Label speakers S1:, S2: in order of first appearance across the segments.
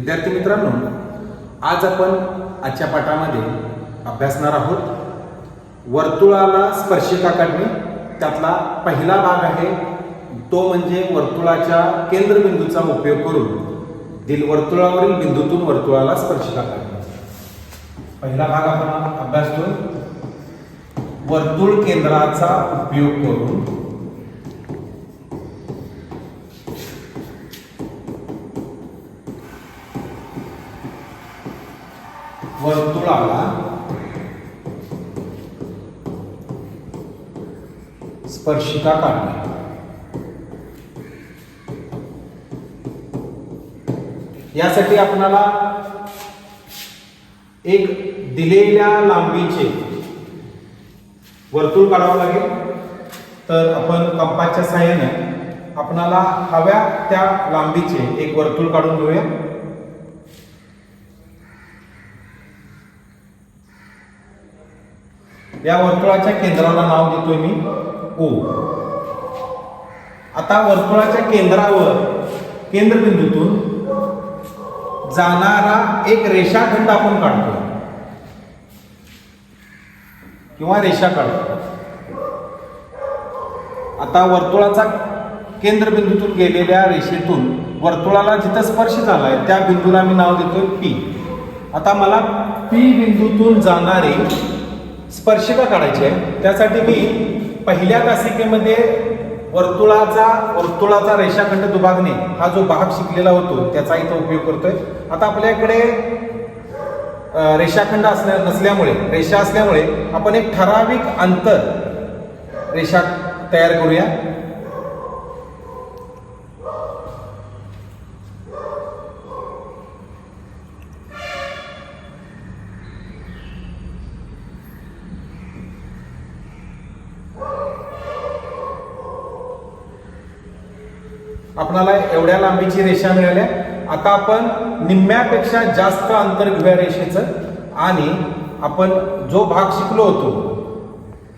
S1: विद्यार्थी मित्रांनो आज आपण आजच्या पाठामध्ये अभ्यासणार आहोत. वर्तुळाला स्पर्शिका काढणे त्यातला पहिला भाग आहे. तो म्हणजे वर्तुळाच्या केंद्रबिंदूचा उपयोग करून दिल वर्तुळावरील बिंदूतून वर्तुळाला स्पर्शिका काढणे. पहिला भाग आपण अभ्यासतो. वर्तुळ केंद्राचा उपयोग करून वर्तुळाला स्पर्शिका काढणे यासाठी आपणाला एक दिलेल्या लांबीचे वर्तुळ काढावं लागेल. तर आपण कंपासच्या सहाय्याने आपणाला हव्या त्या लांबीचे एक वर्तुळ काढून घेऊया. या वर्तुळाच्या केंद्राला नाव देतोय मी ओ. आता वर्तुळाच्या केंद्रावर केंद्रबिंदूतून जाणारा एक रेषाखंड आपण काढतो. किंवा रेषा काढतो. आता वर्तुळाचा केंद्रबिंदूतून गेलेल्या रेषेतून वर्तुळाला जिथं स्पर्श झालाय त्या बिंदूला मी नाव देतोय पी आता मला पी बिंदूतून जाणारे स्पर्शिका काढायची आहे. त्यासाठी मी पहिल्या तासिकेमध्ये वर्तुळाचा वर्तुळाचा रेषाखंड दुभागणे हा जो भाग शिकलेला होतो त्याचा इथं उपयोग करतोय. आता आपल्याकडे रेषाखंड असल्या नसल्यामुळे रेषा असल्यामुळे आपण एक ठराविक अंतर रेषा तयार करूया. आपणाला एवढ्या लांबीची रेषा मिळाल्या. आता आपण निम्म्यापेक्षा जास्त अंतर घेऊया रेषेचं आणि आपण जो भाग शिकलो होतो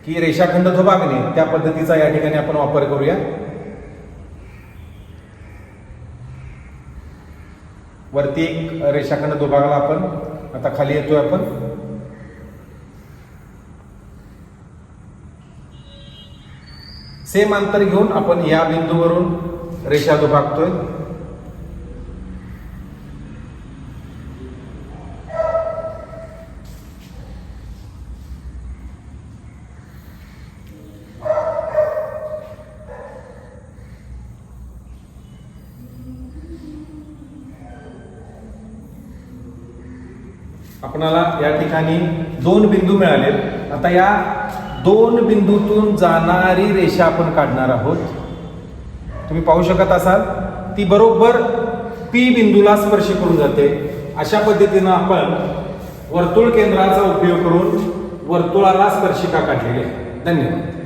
S1: की रेषाखंड दुभागणे त्या पद्धतीचा या ठिकाणी आपण वापर करूया. वरती एक रेषाखंड दुभागाला आपण आता खाली येतोय आपण. सेम अंतर घेऊन आपण या बिंदूवरून रेषा दुभागतोय आपणाला या ठिकाणी दोन बिंदू मिळाले आता या दोन बिंदूतून जाणारी रेषा आपण काढणार आहोत. तुम्ही पाहू शकत असाल ती बरोबर पी बिंदूला स्पर्श करून जाते. अशा पद्धतीनं आपण वर्तुळ केंद्राचा उपयोग करून वर्तुळाला स्पर्शिका काढलेली आहे. धन्यवाद.